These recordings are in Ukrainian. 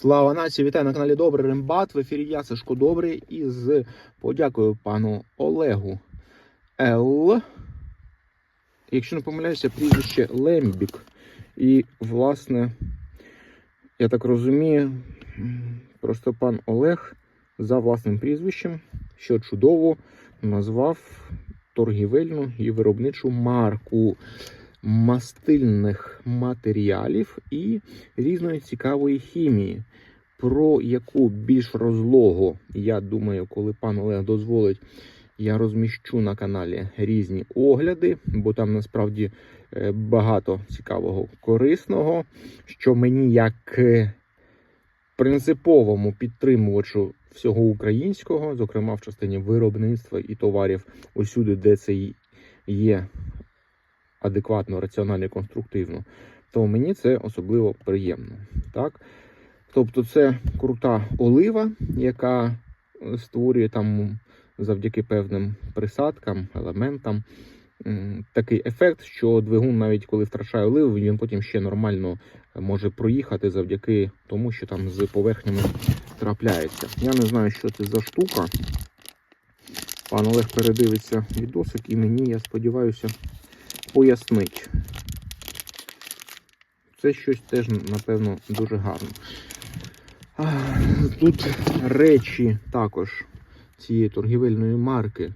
Слава нації! Вітаю на каналі Добрий Рембат. В ефірі я Сашко Добрий і з подякою пану Олегу Л. Якщо не помиляюся, прізвище Лембік. І, власне, я так розумію, просто пан Олег за власним прізвищем, що чудово, назвав торгівельну і виробничу марку мастильних матеріалів і різної цікавої хімії, про яку більш розлого, я думаю, коли пан Олег дозволить, я розміщу на каналі різні огляди, бо там насправді е, багато цікавого корисного, що мені як е, принциповому підтримувачу всього українського, зокрема в частині виробництва і товарів усюди, де це є адекватно, раціонально і конструктивно, то мені це особливо приємно. Так? Тобто, це крута олива, яка е, створює там завдяки певним присадкам, елементам такий ефект, що двигун, навіть коли втрачає оливу, він потім ще нормально може проїхати завдяки тому, що там з поверхнями трапляється. Я не знаю, що це за штука. Пан Олег передивиться відосик і мені, я сподіваюся, пояснить. Це щось теж, напевно, дуже гарно. Тут речі також цієї торгівельної марки.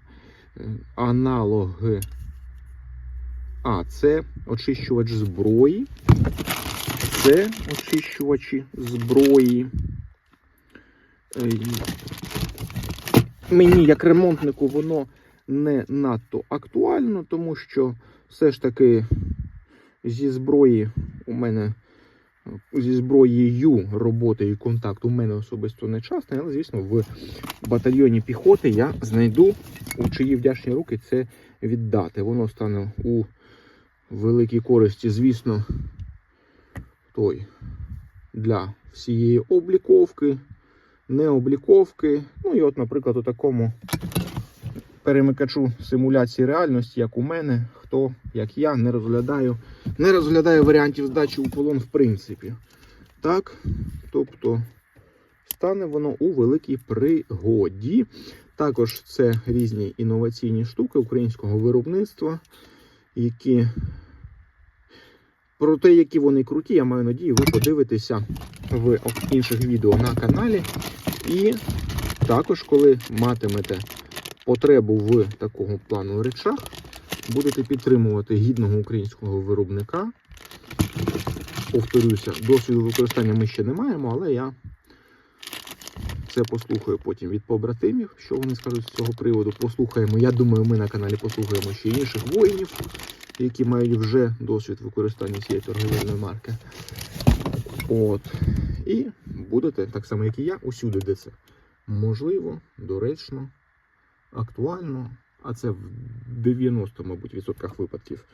Е, Аналоги. А, це очищувач зброї. Це очищувачі зброї. Е, Мені, як ремонтнику, воно не надто актуально, тому що все ж таки зі зброї у мене зі зброєю роботи і контакт у мене особисто не часто, але звісно, в батальйоні піхоти я знайду у чиї вдячні руки це віддати. Воно стане у великій користі, звісно, той для всієї обліковки, необліковки. Ну і от, наприклад, у такому перемикачу симуляції реальності, як у мене, хто, як я, не розглядаю, не розглядаю варіантів здачі у полон в принципі. Так, тобто стане воно у великій пригоді. Також це різні інноваційні штуки українського виробництва, які про те, які вони круті, я маю надію, ви подивитеся в інших відео на каналі. І також, коли матимете потребу в такого плану речах, будете підтримувати гідного українського виробника. Повторюся, досвіду використання ми ще не маємо, але я це послухаю потім від побратимів, що вони скажуть з цього приводу. Послухаємо. Я думаю, ми на каналі послухаємо ще інших воїнів, які мають вже досвід використання цієї торговельної марки. От. І будете, так само, як і я, усюди, де це можливо, доречно, актуально, а це в 90, мабуть, відсотках випадків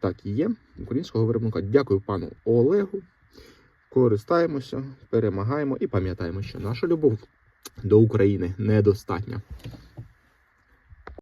так і є. Українського виробника. Дякую пану Олегу. Користаємося, перемагаємо і пам'ятаємо, що наша любов до України недостатня.